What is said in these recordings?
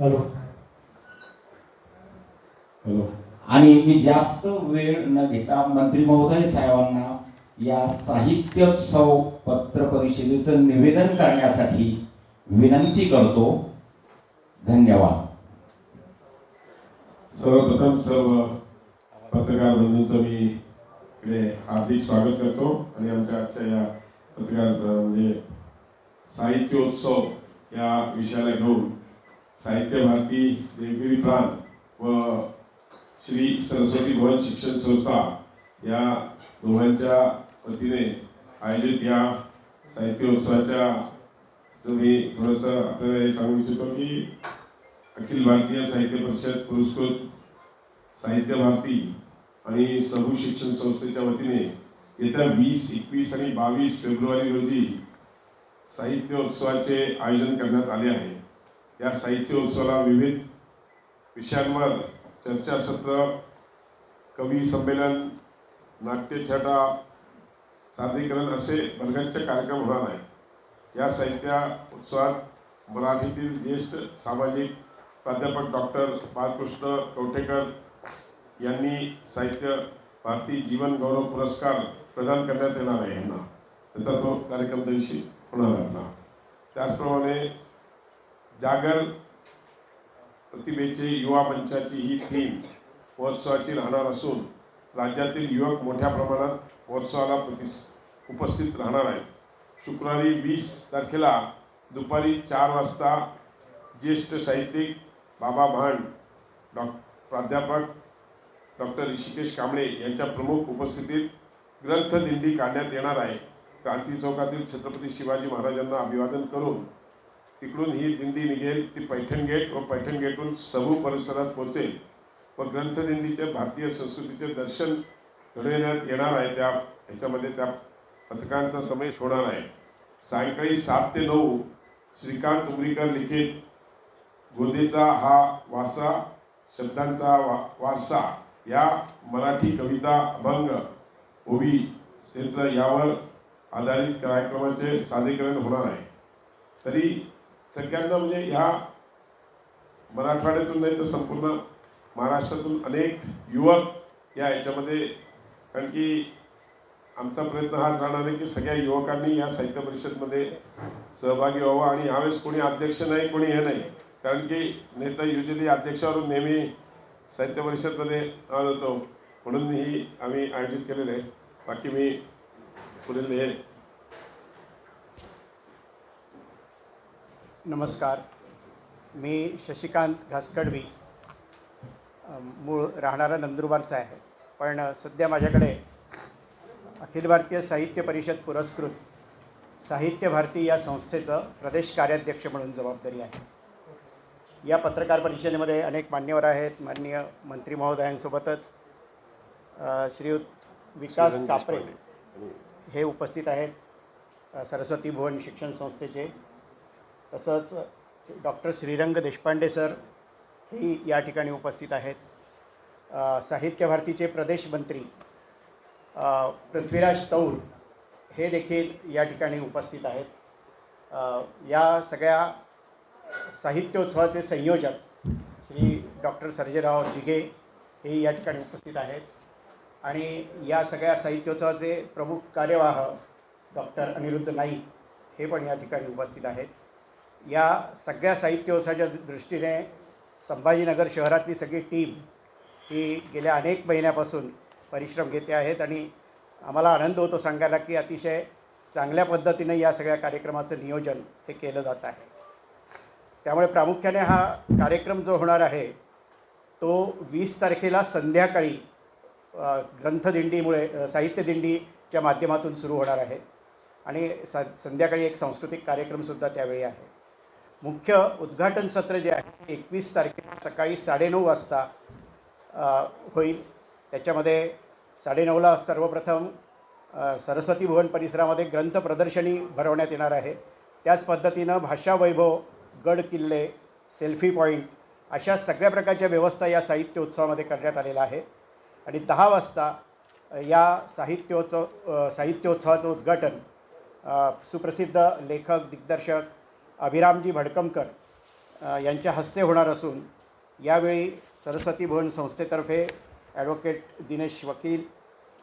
Hello. Hello. आणि मी जास्त वेळ न घेता मंत्री महोदय साहेबांना या साहित्योत्सव पत्र परिषदेचं निवेदन करण्यासाठी विनंती करतो. धन्यवाद. सर्वप्रथम सर्व पत्रकार बंधूंचं मी इकडे हार्दिक स्वागत करतो आणि आमच्या आजच्या या पत्रकार म्हणजे साहित्योत्सव या विषयाला घेऊन साहित्य भारती देवगिरी प्रांत व श्री सरस्वती भवन शिक्षण संस्था या दोघांच्या वतीने आयोजित या साहित्योत्सवाच्या उत्सवाच्या मी थोडंसं आपल्याला हे सांगू इच्छितो की अखिल भारतीय साहित्य परिषद पुरस्कृत साहित्य भारती आणि सहू शिक्षण संस्थेच्या वतीने येत्या वीस एकवीस आणि बावीस फेब्रुवारी रोजी साहित्योत्सवाचे आयोजन करण्यात आले आहे. या साहित्योत्सवाला विविध विषयांवर चर्चासत्र कवी संमेलन नाट्यछटा सादरीकरण असे भरगच्च कार्यक्रम होणार आहे या साहित्य उत्सवात मराठीतील ज्येष्ठ सामाजिक प्राध्यापक डॉक्टर बालकृष्ण कवठेकर यांनी साहित्य भारती जीवन गौरव पुरस्कार प्रदान करण्यात येणार आहे. यांना त्याचा तो कार्यक्रम त्या दिवशी होणार आहे. त्याचप्रमाणे जागर प्रतिभेचे युवा मंचाची ही थीम महोत्सवाची राहणार असून राज्यातील युवक मोठ्या प्रमाणात महोत्सवाला प्रतिस उपस्थित राहणार आहेत. शुक्रवारी वीस तारखेला दुपारी चार वाजता ज्येष्ठ साहित्यिक बाबा भांड डॉ प्राध्यापक डॉक्टर ऋषिकेश कांबळे यांच्या प्रमुख उपस्थितीत ग्रंथदिंडी काढण्यात येणार आहे. क्रांती चौकातील छत्रपती शिवाजी महाराजांना अभिवादन करून तिकडून ही दिंडी निघेल ती पैठण गेट व पैठण गेटहून सबू परिसरात पोहोचेल. व ग्रंथदिंडीचे भारतीय संस्कृतीचे दर्शन घडविण्यात येणार आहे. त्या ह्याच्यामध्ये त्या पथकांचा समावेश होणार आहे. सायंकाळी सात ते नऊ श्रीकांत उमरीकर लिखित गोदेचा हा वासा शब्दांचा वा वारसा या मराठी कविता अभंग ओवी क्षेत्र यावर आधारित कार्यक्रमाचे सादरीकरण होणार आहे. तरी सगळ्यांना म्हणजे ह्या मराठवाड्यातून नाही तर संपूर्ण महाराष्ट्रातून अनेक युवक या याच्यामध्ये कारण की आमचा प्रयत्न हाच राहणार आहे की सगळ्या युवकांनी या साहित्य परिषदमध्ये सहभागी व्हावं. आणि यावेळेस कोणी अध्यक्ष नाही कोणी हे नाही. कारण की नेता युजली अध्यक्षावरून नेहमी साहित्य परिषदमध्ये आलो होतो. म्हणून ही आम्ही आयोजित केलेलं आहे. बाकी मी पुढील हे नमस्कार. मी शशिकांत घासकडवी मूळ राहणारा नंदुरबारचा आहे. पण सध्या माझ्याकडे अखिल भारतीय साहित्य परिषद पुरस्कृत साहित्य भारती या संस्थेचं प्रदेश कार्याध्यक्ष म्हणून जबाबदारी आहे. या पत्रकार परिषदेमध्ये अनेक मान्यवर आहेत. माननीय मंत्री महोदयांसोबतच श्रीयुत विकास कापरे. हे उपस्थित आहेत. सरस्वती भुवन शिक्षण संस्थेचे तसंच डॉक्टर श्रीरंग देशपांडे सर ही या ठिकाणी उपस्थित आहेत. साहित्य भारतीचे प्रदेश मंत्री पृथ्वीराज तौर हे देखील या ठिकाणी उपस्थित आहेत. या सगळ्या साहित्योत्सवाचे संयोजक श्री डॉक्टर सर्जेराव जिगे हे या ठिकाणी उपस्थित आहेत. आणि या सगळ्या साहित्योत्सवाचे प्रमुख कार्यवाह डॉक्टर अनिरुद्ध नाईक हे पण या ठिकाणी उपस्थित आहेत. या सगळ्या साहित्योत्सवाच्या दृष्टीने संभाजीनगर शहरातली सगळी टीम ही गेल्या अनेक महिन्यापासून परिश्रम घेते आहेत आणि आम्हाला आनंद होतो सांगायला की अतिशय चांगल्या पद्धतीनं या सगळ्या कार्यक्रमाचं नियोजन हे केलं जात आहे. त्यामुळे प्रामुख्याने हा कार्यक्रम जो होणार आहे तो वीस तारखेला संध्याकाळी ग्रंथदिंडीमुळे साहित्यदिंडीच्या माध्यमातून सुरू होणार आहे. आणि स संध्याकाळी एक सांस्कृतिक कार्यक्रमसुद्धा त्यावेळी आहे. मुख्य उद्घाटन सत्र जे आहे एकवीस तारखेला सकाळी साडेनऊ वाजता होईल. त्याच्यामध्ये साडेनऊला सर्वप्रथम सरस्वती भुवन परिसरामध्ये ग्रंथ प्रदर्शनी भरवण्यात येणार आहे. त्याच पद्धतीनं भाषा वैभव गड किल्ले सेल्फी पॉईंट अशा सगळ्या प्रकारच्या व्यवस्था या साहित्य उत्सवामध्ये करण्यात आलेल्या आहे आणि दहा वाजता या साहित्योत्सव साहित्योत्सवाचं उद्घाटन सुप्रसिद्ध लेखक दिग्दर्शक अभिरामजी भडकमकर यांच्या हस्ते होणार असून यावेळी सरस्वती भवन संस्थेतर्फे ॲडव्होकेट दिनेश वकील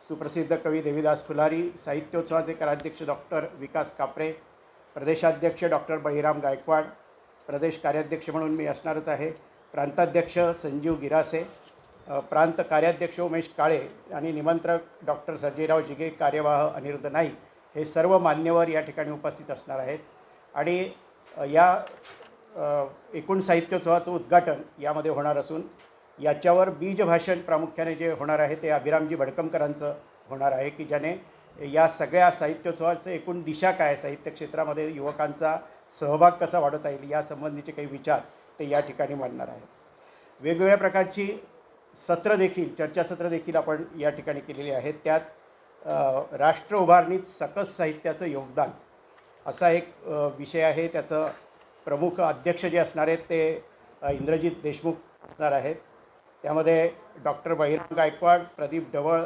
सुप्रसिद्ध कवी देवीदास फुलारी साहित्योत्सवाचे कराध्यक्ष डॉक्टर विकास कापरे प्रदेशाध्यक्ष डॉक्टर बळीराम गायकवाड प्रदेश कार्याध्यक्ष म्हणून मी असणारच आहे प्रांताध्यक्ष संजीव गिरासे प्रांत कार्याध्यक्ष उमेश काळे आणि निमंत्रक डॉक्टर सर्जेराव जिगे कार्यवाह अनिरुद्ध नाईक हे सर्व मान्यवर या ठिकाणी उपस्थित असणार आहेत. आणि या एकूण साहित्योत्सवाचं उद्घाटन यामध्ये होणार असून याच्यावर बीजभाषण प्रामुख्याने जे होणार आहे ते अभिरामजी भडकमकरांचं होणार आहे की ज्याने या सगळ्या साहित्योत्सवाचं एकूण दिशा काय साहित्य क्षेत्रामध्ये युवकांचा सहभाग कसा वाढवता येईल यासंबंधीचे काही विचार ते या ठिकाणी मांडणार आहेत. वेगवेगळ्या प्रकारची सत्र देखील चर्चासत्र देखील आपण या ठिकाणी केलेली आहेत. त्यात राष्ट्र उभारणीत सकस साहित्याचं योगदान असा एक विषय आहे. त्याचं प्रमुख अध्यक्ष जे असणार आहेत ते इंद्रजित देशमुख असणार आहेत. त्यामध्ये डॉक्टर बहिराम गायकवाड प्रदीप ढवळ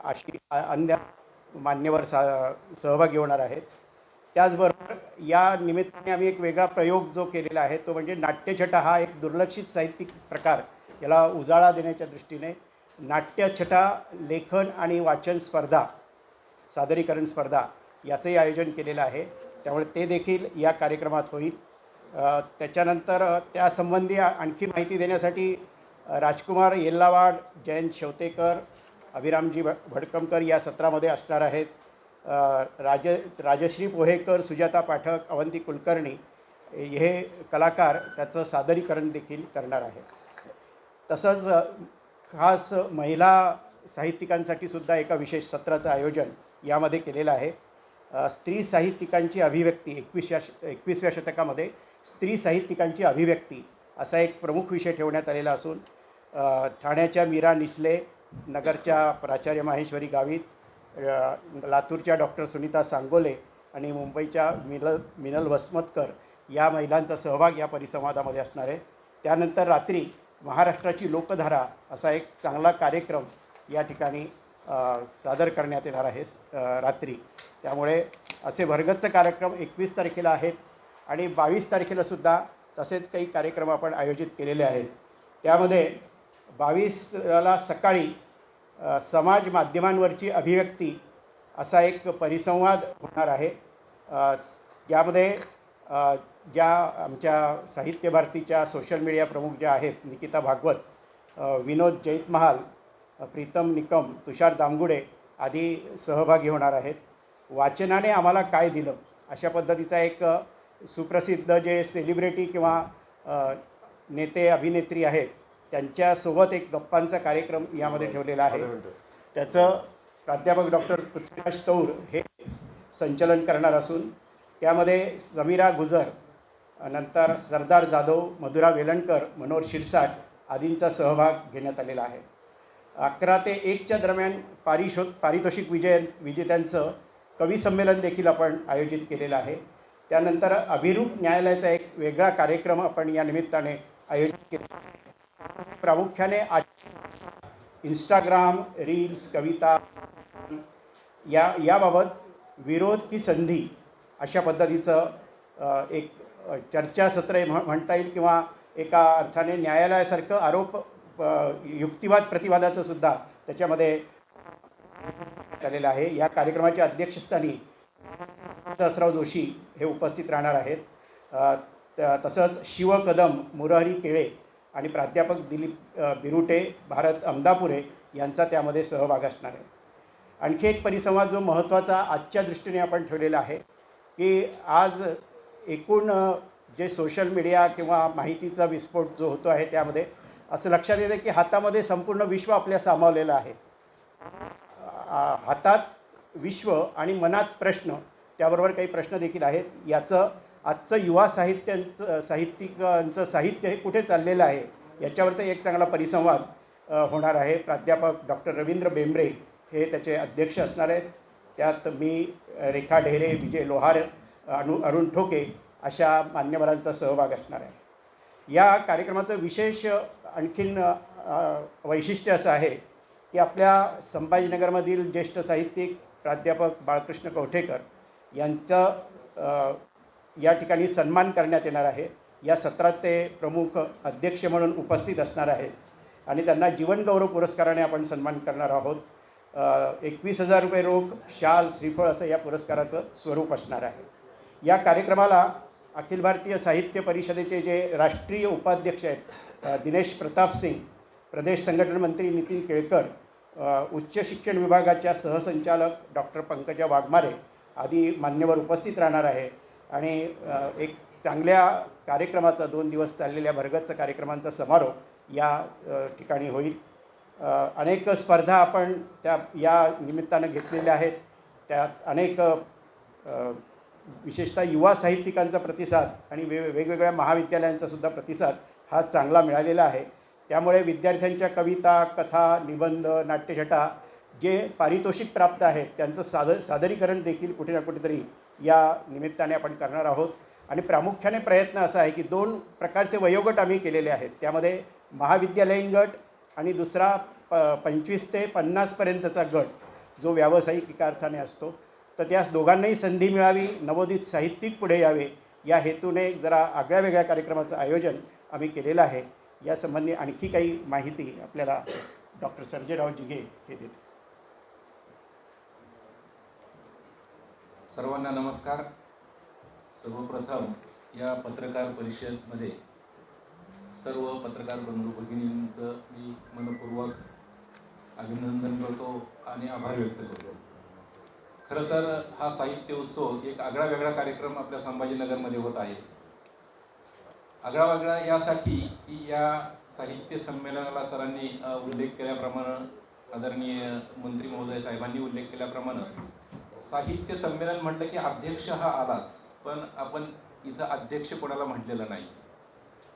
अशी अन्य मान्यवर सा सहभागी होणार आहेत. त्याचबरोबर या निमित्ताने आम्ही एक वेगळा प्रयोग जो केलेला आहे तो म्हणजे नाट्यछटा हा एक दुर्लक्षित साहित्यिक प्रकार याला उजाळा देण्याच्या दृष्टीने नाट्यछटा लेखन आणि वाचन स्पर्धा सादरीकरण स्पर्धा याचंही आयोजन केलेलं आहे. त्यामुळे ते देखील या कार्यक्रमात होईल. त्याच्यानंतर त्यासंबंधी आणखी माहिती देण्यासाठी राजकुमार येल्लावाड जयंत शेवतेकर अभिरामजी भ भडकमकर या सत्रामध्ये असणार आहेत. राज राजश्री पोहेकर सुजाता पाठक अवंती कुलकर्णी हे कलाकार त्याचं सादरीकरण देखील करणार आहेत. तसंच खास महिला साहित्यिकांसाठी सुद्धा एका विशेष सत्राचं आयोजन यामध्ये केलेलं आहे. स्त्री साहित्यिकांची अभिव्यक्ती एकवीसव्या एकवीसव्या शतकामध्ये स्त्री साहित्यिकांची अभिव्यक्ती असा एक प्रमुख विषय ठेवण्यात आलेला असून ठाण्याच्या मीरा निचले नगरच्या प्राचार्य माहेश्वरी गावित लातूरच्या डॉक्टर सुनीता सांगोले आणि मुंबईच्या मिनल मिनल वसमतकर या महिलांचा सहभाग या परिसंवादामध्ये असणार आहे. त्यानंतर रात्री महाराष्ट्राची लोकधारा असा एक चांगला कार्यक्रम या ठिकाणी सादर करण्यात येणार आहे रात्री. त्यामुळे असे भरगच्च कार्यक्रम एकवीस तारखेला आहेत आणि बावीस तारखेला सुद्धा तसेच काही कार्यक्रम आपण आयोजित केलेले आहेत. त्यामध्ये बावीसला सकाळी समाज माध्यमांवरची अभिव्यक्ती असा एक परिसंवाद होणार आहे. यामध्ये ज्या आमच्या साहित्य भारतीच्या सोशल मीडिया प्रमुख ज्या आहेत निकिता भागवत विनोद जैतमहाल प्रीतम निकम तुषार दामगुडे आदी सहभागी होणार आहेत. वाचनाने आम्हाला काय दिलं? अशा पद्धतीचा एक सुप्रसिद्ध जे सेलिब्रिटी किंवा नेते अभिनेत्री आहेत त्यांच्यासोबत एक गप्पांचा कार्यक्रम यामध्ये ठेवलेला आहे. त्याचं प्राध्यापक डॉक्टर पृथ्वीराज तौर हे संचलन करणार असून त्यामध्ये समीरा गुजर नंतर सरदार जाधव मधुरा वेलणकर मनोहर शिरसाट आदींचा सहभाग घेण्यात आलेला आहे. अकरा ते एकच्या दरम्यान पारिशो पारितोषिक विजय विजेत्यांचं कवी संमेलन देखील आपण आयोजित केलेलं आहे. त्यानंतर अभिरूप न्यायालयाचा एक वेगळा कार्यक्रम आपण या निमित्ताने आयोजित केला. प्रामुख्याने आज इंस्टाग्राम रील्स कविता या याबाबत विरोध की संधी अशा पद्धतीचं एक चर्चासत्र म्ह म्हणता येईल किंवा एका अर्थाने न्यायालयासारखं आरोप युक्तिवाद प्रतिवादाचं सुद्धा त्याच्यामध्ये आलेलं आहे. या कार्यक्रमाच्या अध्यक्षस्थानी दसराव जोशी हे उपस्थित राहणार आहेत. तसंच शिव कदम मुरहरी केळे आणि प्राध्यापक दिलीप बिरुटे भारत अमदापुरे यांचा त्यामध्ये सहभाग असणार आहे. आणखी एक परिसंवाद जो महत्त्वाचा आजच्या दृष्टीने आपण ठेवलेला आहे की आज एकूण जे सोशल मीडिया किंवा माहितीचा विस्फोट जो होतो आहे त्यामध्ये असं लक्षात येतं की हातामध्ये संपूर्ण विश्व आपल्या सामावलेलं आहे. हातात विश्व आणि मनात प्रश्न त्याबरोबर काही प्रश्न देखील आहेत. याचं आजचं युवा साहित्यांचं साहित्यिकांचं साहित्य हे कुठे चाललेलं आहे याच्यावरचा एक चांगला परिसंवाद होणार आहे. प्राध्यापक डॉक्टर रवींद्र बेंबरे हे त्याचे अध्यक्ष असणार आहेत. त्यात मी रेखा ढेरे विजय लोहार अनु अरुण ठोके अशा मान्यवरांचा सहभाग असणार आहे. या कार्यक्रमाचं विशेष आणखीन वैशिष्ट्य असं आहे की आपल्या संभाजीनगरमधील ज्येष्ठ साहित्यिक प्राध्यापक बाळकृष्ण कवठेकर यांचा या ठिकाणी सन्मान करण्यात येणार आहे. या सत्रात ते प्रमुख अध्यक्ष म्हणून उपस्थित असणार आहेत. आणि त्यांना जीवनगौरव पुरस्काराने आपण सन्मान करणार आहोत. एकवीस हजार रुपये रोख शाल श्रीफळ असं या पुरस्काराचं स्वरूप असणार आहे. या कार्यक्रमाला अखिल भारतीय साहित्य परिषदेचे जे राष्ट्रीय उपाध्यक्ष आहेत दिनेश प्रताप सिंग प्रदेश संघटन मंत्री नितीन केळकर उच्च शिक्षण विभागाच्या सहसंचालक डॉक्टर पंकजा वाघमारे आदी मान्यवर उपस्थित राहणार आहे. आणि एक चांगल्या कार्यक्रमाचा दोन दिवस चाललेल्या भरगच्च कार्यक्रमांचा समारोप या ठिकाणी होईल. अनेक स्पर्धा आपण त्या या निमित्तानं घेतलेल्या आहेत. त्यात अनेक विशेषतः युवा साहित्यिकांचा प्रतिसाद आणि वे वेगवेगळ्या महाविद्यालयांचासुद्धा प्रतिसाद हा चांगला मिळालेला आहे. त्यामुळे विद्यार्थ्यांच्या कविता कथा निबंध नाट्यछटा जे पारितोषिक प्राप्त आहेत त्यांचं साद सादरीकरण देखील कुठे ना कुठेतरी या निमित्ताने आपण करणार आहोत. आणि प्रामुख्याने प्रयत्न असा आहे की दोन प्रकारचे वयोगट आम्ही केलेले आहेत. त्यामध्ये महाविद्यालयीन गट आणि दुसरा प पंचवीस ते पन्नासपर्यंतचा गट जो व्यावसायिक एका अर्थाने असतो. तर त्यास दोघांनाही संधी मिळावी नवोदित साहित्यिक पुढे यावे या हेतूने जरा आगळ्या वेगळ्या कार्यक्रमाचं आयोजन आम्ही केलेलं आहे. यासंबंधी आणखी काही माहिती आपल्याला डॉक्टर सर्जेराव जिगे हे देते सर्वांना नमस्कार. सर्वप्रथम या पत्रकार परिषदमध्ये सर्व पत्रकार बंधू भगिनींचं मी मनपूर्वक अभिनंदन करतो आणि आभार व्यक्त करतो. खरं तर हा साहित्य उत्सव एक आगळा वेगळा कार्यक्रम आपल्या संभाजीनगरमध्ये होत आहे. आगळावागळा यासाठी की या साहित्य संमेलनाला सरांनी उल्लेख केल्याप्रमाणे आदरणीय मंत्री महोदय साहेबांनी उल्लेख केल्याप्रमाणे साहित्य संमेलन म्हटलं की अध्यक्ष हा आलाच पण आपण इथं अध्यक्ष कोणाला म्हटलेलं नाही.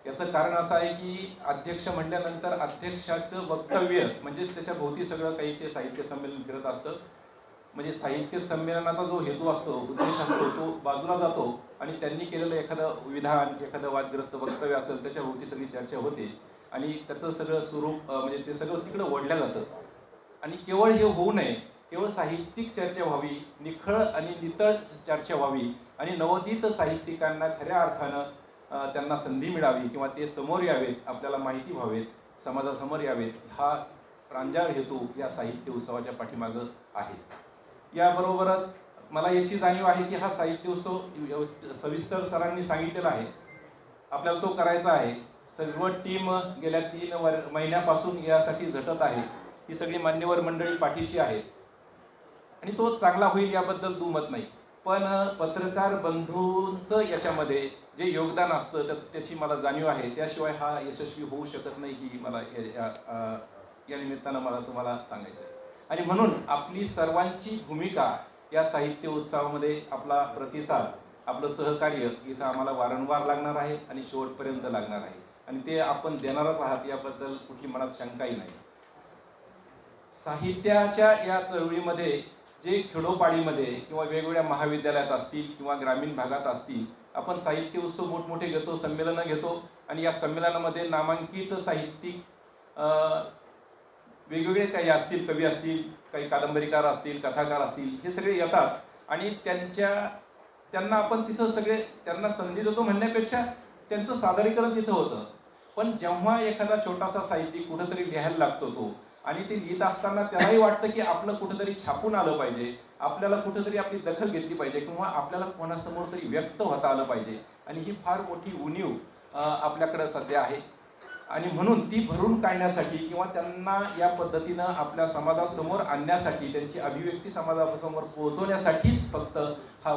याचं कारण असं आहे की अध्यक्ष म्हटल्यानंतर अध्यक्षाचं वक्तव्य म्हणजेच त्याच्या भोवती सगळं काही ते साहित्य संमेलन फिरत असतं. म्हणजे साहित्य संमेलनाचा जो हेतू असतो उद्देश असतो तो बाजूला जातो. आणि त्यांनी केलेलं एखादं विधान एखादं वादग्रस्त वक्तव्य असेल त्याच्याभोवती सगळी चर्चा होते. आणि त्याचं सगळं स्वरूप म्हणजे ते सगळं तिकडं ओढलं जातं. आणि केवळ हे होऊ नये केवळ साहित्यिक चर्चा व्हावी निखळ आणि नितळ चर्चा व्हावी आणि नवोदित साहित्यिकांना खऱ्या अर्थानं त्यांना संधी मिळावी किंवा ते समोर यावेत आपल्याला माहिती व्हावेत समाजासमोर यावेत हा प्रांजळ हेतू या साहित्य उत्सवाच्या पाठीमागं आहे. याबरोबरच मला याची जाणीव आहे की हा साहित्य उत्सव सविस्तर सरांनी सांगितलेला आहे. आपल्याला तो करायचा आहे. सर्व टीम गेल्या तीन वर महिन्यापासून यासाठी झटत आहे. ही सगळी मान्यवर मंडळी पाठीशी आहेत आणि तो चांगला होईल याबद्दल दुमत नाही. पण पत्रकार बंधूंचं याच्यामध्ये जे योगदान असतं त्याच त्याची मला जाणीव आहे. त्याशिवाय हा यशस्वी होऊ शकत नाही ही मला या- या निमित्तानं मला तुम्हाला सांगायचं आहे आणि म्हणून आपली सर्वांची भूमिका या साहित्य उत्सवामध्ये आपला प्रतिसाद आपलं सहकार्य इथं आम्हाला वारंवार लागणार आहे आणि शेवटपर्यंत लागणार आहे. आणि ते आपण देणारच आहात याबद्दल कुठली मनात शंकाही नाही. साहित्याच्या या चळवळीमध्ये जे खेडोपाडीमध्ये किंवा वेगवेगळ्या महाविद्यालयात असतील किंवा ग्रामीण भागात असतील आपण साहित्य उत्सव मोठमोठे घेतो संमेलनं घेतो आणि या संमेलनामध्ये नामांकित साहित्यिक अं, वेगवेगळे काही असतील कवी असतील काही कादंबरीकार असतील कथाकार असतील हे सगळे येतात. आणि त्यांच्या त्यांना आपण तिथं सगळे त्यांना संधी देतो म्हणण्यापेक्षा त्यांचं सादरीकरण तिथं होतं. पण जेव्हा एखादा छोटासा साहित्यिक कुठंतरी लिहायला लागतो तो आणि ते लिहित असताना त्यालाही वाटतं की आपलं कुठंतरी छापून आलं पाहिजे आपल्याला कुठंतरी आपली दखल घेतली पाहिजे किंवा आपल्याला कोणासमोर तरी व्यक्त होता आलं पाहिजे. आणि ही फार मोठी उणीव आपल्याकडं सध्या आहे. आणि म्हणून ती भरून काढण्यासाठी किंवा त्यांना या पद्धतीनं आपल्या समाजासमोर आणण्यासाठी त्यांची अभिव्यक्ती समाजासमोर पोहोचवण्यासाठीच फक्त हा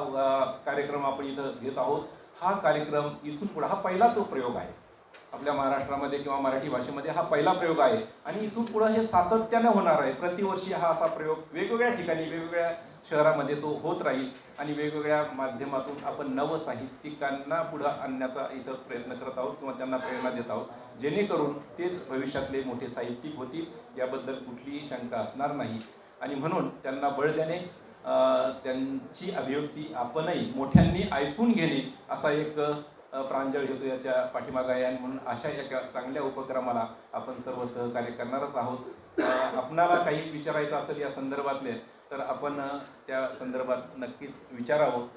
कार्यक्रम आपण इथं घेत आहोत. हा कार्यक्रम इथून पुढे हा पहिलाच प्रयोग आहे आपल्या महाराष्ट्रामध्ये किंवा मराठी भाषेमध्ये हा पहिला प्रयोग आहे. आणि इथून पुढे हे सातत्यानं होणार आहे. प्रतिवर्षी हा असा प्रयोग वेगवेगळ्या ठिकाणी वेगवेगळ्या शहरामध्ये तो होत राहील आणि वेगवेगळ्या माध्यमातून आपण नवसाहित्यिकांना पुढं आणण्याचा इथं प्रयत्न करत आहोत किंवा त्यांना प्रेरणा देत आहोत. जेणेकरून तेच भविष्यातले मोठे साहित्यिक होतील याबद्दल कुठलीही शंका असणार नाही. आणि म्हणून त्यांना बळ देणे त्यांची अभिव्यक्ती आपणही मोठ्यांनी ऐकून घेणे असा एक प्रांजळ हेतू याच्या पाठीमागा आहे. आणि म्हणून अशा एका चांगल्या उपक्रमाला आपण सर्व सहकार्य करणारच आहोत. आपणाला काही विचारायचं असेल या संदर्भातले तर आपण त्या संदर्भात नक्कीच विचारावं.